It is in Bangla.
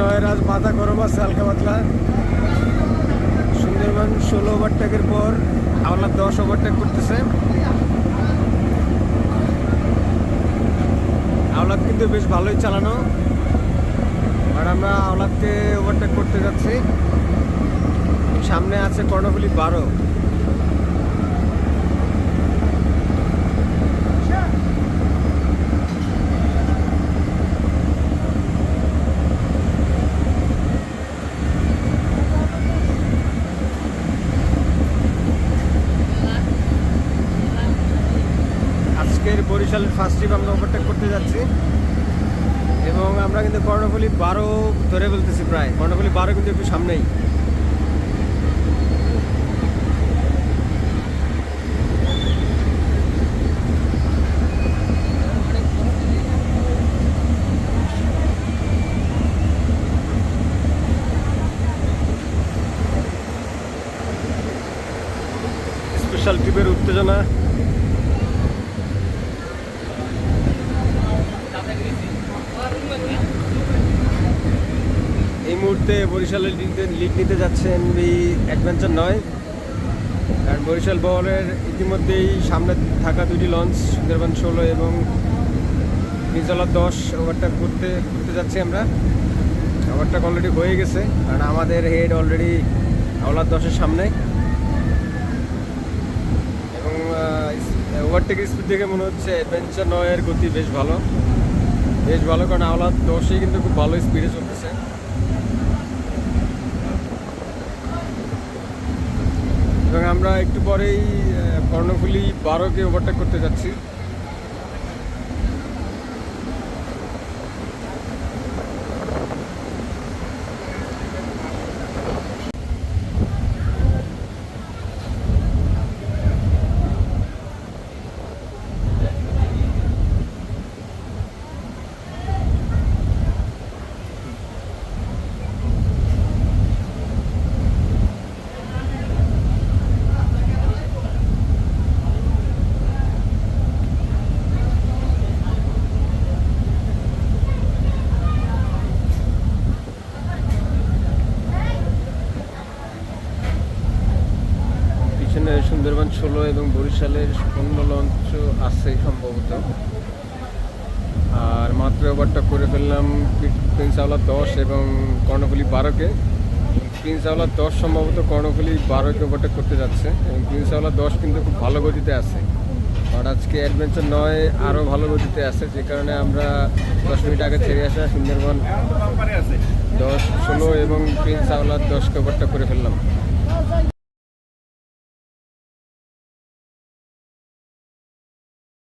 নয়ের আজ মাথা গরম আছে, হালকা পাতলা। সুন্দরবন ষোলো ওভারটেকের পর আওলা দশ ওভারটেক করতেছে। আওলাদ কিন্তু বেশ ভালোই চালানো। আর আমরা আওলাদকে ওভারটেক করতে যাচ্ছি। সামনে আছে কর্ণফুলি বারো। বরিশালের ফার্স্ট ট্রিপ আমরা ওভারটেক করতে যাচ্ছি। এবং আমরা কিন্তু কর্ণফুলি বারো ধরে বলতেছি প্রায়। কর্ণফুলি বারো কিন্তু একটু সামনেই। স্পেশাল ট্রিপের উত্তেজনা। মুহূর্তে বরিশালের লিড নিতে যাচ্ছেন এই অ্যাডভেঞ্চার নয়। কারণ বরিশাল বহরের ইতিমধ্যেই সামনে থাকা দুটি লঞ্চ সুন্দরবন ষোলো এবং নিজলা দশ ওভারটা করতে করতে যাচ্ছি আমরা। ওভারটা অলরেডি হয়ে গেছে, কারণ আমাদের হেড অলরেডি আওলার দশের সামনে। এবং ওভারটেকের স্পিড দেখে মনে হচ্ছে অ্যাডভেঞ্চার নয়ের গতি বেশ ভালো। বেশ ভালো, কারণ আওলার দশই কিন্তু খুব ভালো স্পিডে চলতেছে। এবং আমরা একটু পরেই কর্ণফুলি বারোকে ওভারটেক করতে যাচ্ছি। সুন্দরবন ষোলো এবং বরিশালের অন্য লঞ্চ আছে সম্ভবত। আর মাত্র ওভারটা করে ফেললাম প্রিন্স আওলা দশ এবং কর্ণফুলি বারোকে। প্রিন্স আওলা দশ সম্ভবত কর্ণফুলি বারোকে ওভারটেক করতে যাচ্ছে এবং প্রিন্স আওলা দশ কিন্তু খুব ভালো গতিতে আছে। আর আজকে অ্যাডভেঞ্চার নয়, আরও ভালো গতিতে আছে, যে কারণে আমরা দশ মিনিট আগে ছেড়ে আসা সুন্দরবন দশ, ষোলো এবং প্রিন্স আওলার দশকে ওভারটা করে ফেললাম।